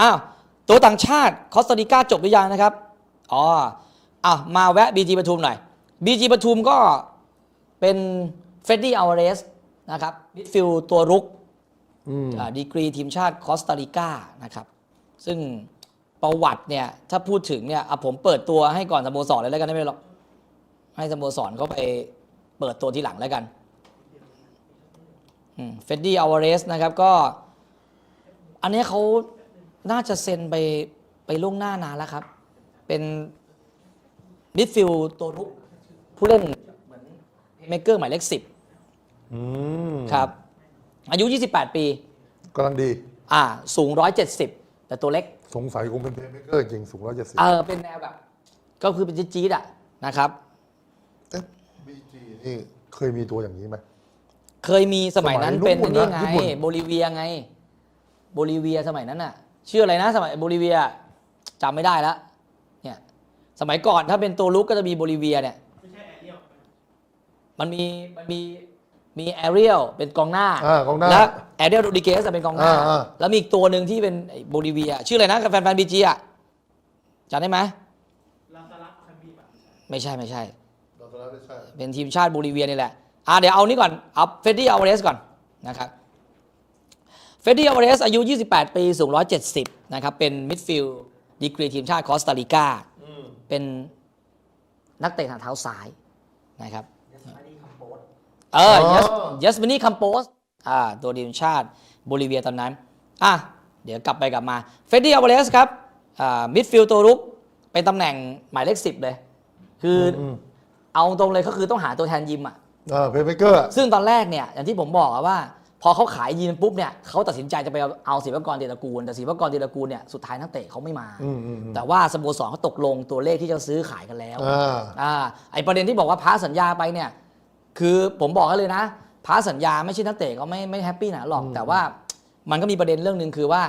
อ้าวตัวต่างชาติคอสตาริกาจบหรือยังนะครับอ๋ออ้าวมาแวะบีจีปทุมหน่อยบีจีปทุมก็เป็นเฟดดี้อัลเรสนะครับมิดฟิลด์ตัวรุกอืมอ่าดีกรีทีมชาติคอสตาริกานะครับ ซึ่งประวัติเนี่ย ถ้าพูดถึงเนี่ยอะผมเปิดตัวให้ก่อนสโมสรเลยแล้วกันได้ไหมหรอกให้สโมสรเขาไปเปิดตัวทีหลังแล้วกันเฟดดี้อ v วาเรสนะครับก็ อันเนี้ยเขา น่าจะเซ็นไปไปล่วงหน้านานแล้วครับ เป็นมิดฟิลด์ตัวรุกผู้เล่นเหมือนเมเกอร์หมายเลขสิบอืมครับ อายุ 28 ปี กำลังดี อ่า สูง 170 แต่ตัวเล็ก สงสัยคงเป็นเพลย์เมเกอร์จริงสูงร้อยเจ็ดสิบเออเป็นแนวแบบ ก็คือเป็นจี๊ดๆอะนะครับเอ๊ะบีจีนี่เคยมีตัวอย่างนี้ไหม เคยมีสมัยนั้นสมัยเป็นนู่นนี่นะไงญี่ปุ่น โบลิเวียไง โบลิเวียสมัยนั้นน่ะ ชื่ออะไรนะ สมัยโบลิเวียจำไม่ได้แล้วเนี่ยสมัยก่อนถ้าเป็นตัวลุกก็จะมีโบลิเวียเนี่ยมันมีมันมีมีแอเรียลเป็นกองหน้าอ่ากองหน้าแล้วแอเรียลโรดิเกสเป็นกองหน้าอ่าอ่าแล้วมีอีกตัวหนึ่งที่เป็นไอ้โบลิเวีย ชื่ออะไรนะกับแฟนแฟนบีจีอะจำได้ไหมไม่ใช่ไม่ใช่เราจะได้ใช่เป็นทีมชาติโบลิเวียนี่แหละอ่าเดี๋ยวเอานี่ก่อนเอาเฟดดี้อัลวาเรสก่อนนะครับ เฟดดี้อัลวาเรสอายุ 28 ปี สูง 170 นะครับ เป็นมิดฟิลด์ดีกรีทีมชาติคอสตาริกา เป็นนักเตะทางเท้าซ้ายนะครับ เออยัสยัสมินีคัมโปสอ่าตัวทีมชาติโบลิเวียตอนนั้น อะ เดี๋ยวกลับไปกลับมา เฟดดี้อัลวาเรสครับอ่ามิดฟิลด์ตัวรุก เป็นตำแหน่งหมายเลข 10 เลย คืออมเอาตรงเลยก็คือต้องหาตัวแทนยิมอะเออเพลย์เมเกอร์ซึ่งตอนแรกเนี่ยอย่างที่ผมบอกอะว่า พอเขาขายยีนปุ๊บเนี่ยเขาตัดสินใจจะไปเอาเอาศิวกรเดลกูล แต่ศิวกรเดลกูลเนี่ยสุดท้ายนักเตะเขาไม่มาอืมอืมอืมแต่ว่าสโมสรเขาตกลงตัวเลขที่จะซื้อขายกันแล้วอ่าอ่าไอประเด็นที่บอกว่าพ้าสัญญาไปเนี่ยคือผมบอกให้เลยนะพ้าสัญญาไม่ใช่นักเตะก็ไม่ไม่แฮปปี้นะหรอกอืมแต่ว่ามันก็มีประเด็นเรื่องหนึ่งคือว่า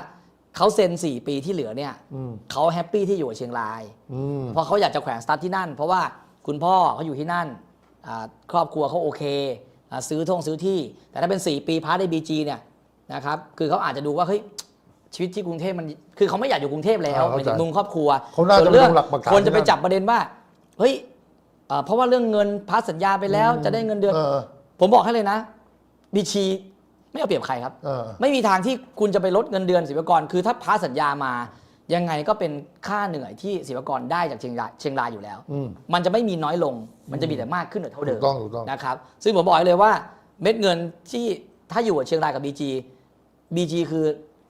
เขาเซ็น 4 ปีที่เหลือเนี่ยอืมเขาแฮปปี้ที่อยู่กับเชียงรายอืมเพราะเขาอยากจะแขวนสตาร์ทที่นั่น เพราะว่าคุณพ่อเขาอยู่ที่นั่นอ่าครอบครัวเขาโอเคอ่า ซื้อท่งซื้อที่ แต่ถ้าเป็น 4 ปีพาร์ทในบีจีเนี่ยนะครับคือเขาอาจจะดูว่าเฮ้ยชีวิตที่กรุงเทพมันคือเขาไม่อยากอยู่กรุงเทพแล้วอ่าหเข้าใจมายถึงมุมครอบครัวเขาน่าจะส่วนเรื่องลงหลักปักฐานคนจะไปที่นั่นจับประเด็นว่าเฮ้ยเอ่อเพราะว่าเรื่องเงินพาร์ทสัญญาไปแล้วจะได้เงินเดือนเออผมบอกให้เลยนะบีชีไม่เอาเปรียบใครครับเออไม่มีทางที่คุณจะไปลดเงินเดือนศิลปากรคือถ้าพาสัญญามา ยังไงก็เป็นค่าเหนื่อยที่ศิลปากรได้จากเชียงรายเชียงรายอยู่แล้ว อืม มันจะไม่มีน้อยลง มันจะมีแต่มากขึ้นหรือเท่าเดิถูมกต้องถูกต้อง นะครับ ซึ่งผมบอกให้เลยว่าเม็ดเงินที่ถ้าอยู่กับเชียงรายกับ BG BG คือ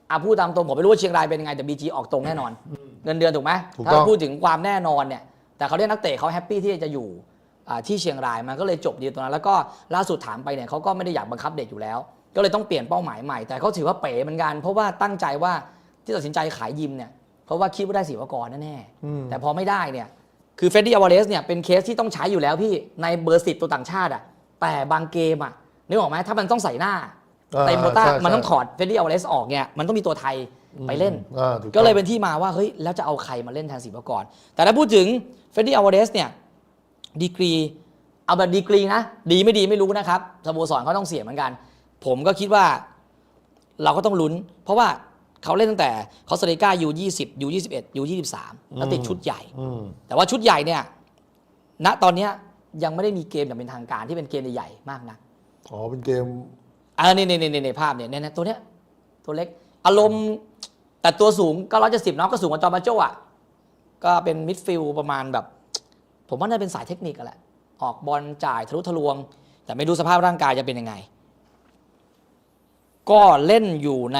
อาพูดตามตรงผมไม่รู้ว่าเชียงรายเป็นยังไงแต่ BG ออกตรงแน่นอน เงินเดือนถูกไหมถูกถ้าต้องพูดถึงความแน่นอนเนี่ย แต่เขาเรียกนักเตะเขาแฮปปี้ที่จะอยู่อ่าที่เชียงรายมันก็เลยจบดีตรงนั้น แล้วก็ล่าสุดถามไปเนี่ยเขาก็ไม่ได้อยากบังคับเด็กอยู่แล้ว ก็เลยต้องเปลี่ยนเป้าหมายใหม่แต่เขาถือว่าเป๋เหมือนกันเพราะว่าตั้งใจว่าที่ตัดสินใจขายยิมเนี่ย เพราะว่าคิดว่าได้ศิวกรแน่อืมๆแต่พอไม่ได้เนี่ย คือเฟดดี้อวาเรสเนี่ยเป็นเคสที่ต้องใช้อยู่แล้วพี่ในเบอร์สิบตัวต่างชาติอะแต่บางเกมอะนึกออกไหมถ้ามันต้องใส่หน้าอ่าเต็มโบต้าใช่มันต้องใช่ถอดเฟดดี้อวาเรสออกเนี่ยมันต้องมีตัวไทยไปเล่นอ่าถูต้องก็เลยเป็นที่มาว่าเฮ้ยแล้วจะเอาใครมาเล่นแทนศิวกรแต่ถ้าพูดถึงเฟดดี้อวาเรสเนี่ยดีกรีเอาแบบดีกรีนะ ดีไม่ดีไม่รู้นะครับสโมสรเขาต้องเสียเหมือนกัน ผมก็คิดว่า เราก็ต้องลุ้น เพราะว่า เขาเล่นตั้งแต่คอสตาริกายูยี่สิบยูยี่สิบเอ็ดยูยี่สิบสามแล้วติดชุดใหญ่อืมแต่ว่าชุดใหญ่เนี่ย ณตอนเนี้ยยังไม่ได้มีเกมอย่างเป็นทางการที่เป็นเกมใหญ่ๆมากนะอ๋อเป็นเกมอ่านี่นี่นี่นี่ภาพเนี่ยเนี่ยเนี่ยตัวเนี้ยตัวเล็กอารมณ์แต่ตัวสูงก็ร้อยเจ็ดสิบน้องก็สูงกว่าจอร์มาโจ้อะก็เป็นมิดฟิลด์ประมาณแบบ ผมว่าน่าจะเป็นสายเทคนิคกันแหละ ออกบอลจ่ายทะลุทะลวง แต่ไม่รู้สภาพร่างกายจะเป็นยังไง ก็เล่นอยู่ใน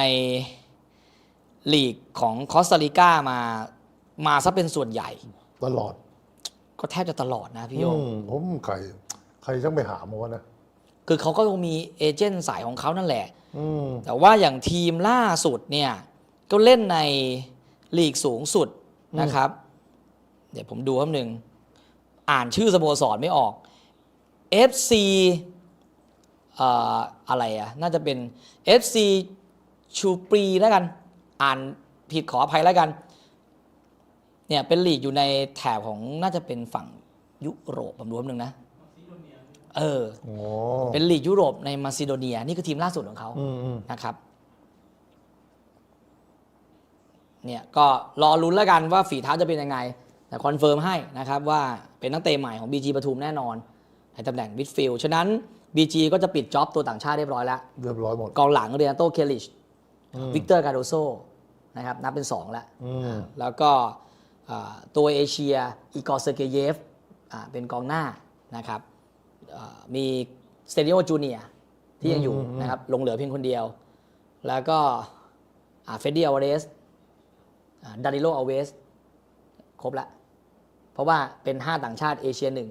ลีกของคอสตาริกามา มาซะเป็นส่วนใหญ่ ตลอดก็แทบจะตลอดนะพี่โยอืงมผมใคร ใครช่างไปหามาวะนะคือเขาก็คงมีเอเจนต์สายของเขานั่นแหละ อืมแต่ว่าอย่างทีมล่าสุดเนี่ย ก็เล่นในลีกสูงสุดนะครับ เดี๋ยวผมดูคำหนึ่ง อ่านชื่อสโมสรไม่ออก FC เอ่ออะไรอะน่าจะเป็น FC ชูปรีแล้วกัน อ่านผิดขออภัยแล้วกัน เนี่ยเป็นลีกอยู่ในแถบของน่าจะเป็นฝั่งยุโรปผมดูคำหนึ่งนะ เออโอ้เป็นลีกยุโรปในมาซิโดเนีย นี่คือทีมล่าสุดของเขาอืมอืมนะครับเนี่ยก็รอลุ้นแล้วกันว่าฝีเท้าจะเป็นยังไง แต่คอนเฟิร์มให้นะครับว่าเป็นนักเตะใหม่ของ BG ปทุมแน่นอนในตำแหน่งมิดฟิลด์ฉะนั้น BG ก็จะปิดจ็อบตัวต่างชาติเรียบร้อยแล้ว เรียบร้อยหมด กองหลังเรียนโตเคลิชวิกเตอร์การโดโซ นะครับนับเป็น 2 แล้วอืมแล้วก็อ่าตัวเอเชียอีกอร์เซอร์เกเยฟอ่าเป็นกองหน้านะครับอ่ามีสเตเดียจูเนียที่ยังอยู่นะครับลงเหลือเพียงคนเดียว แล้วก็เฟดดี้อเวเรสดาริโลอเวสครบแล้วเพราะว่าเป็น 5 ต่างชาติเอเชียหนึ่ง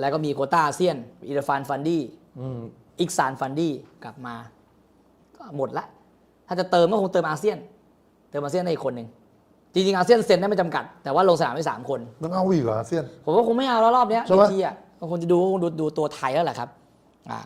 แล้วก็มีโควต้าอาเซียนอิรฟานฟันดี้อืมอิกซานฟันดี้กลับมาก็หมดละ ถ้าจะเติมก็คงเติมอาเซียน เติมอาเซียนได้อีกคนหนึ่งจริงๆอาเซียนเซ็นได้ไม่จำกัดแต่ว่าลงสนามไปสามคน ต้องเอาอีกเหรออาเซียน ผมว่าคงไม่เอาแล้วรอบเนี้ยใช่ไหมทีอะก็คงจะดูคงดูดูตัวไทยแล้วแหละครับอ่า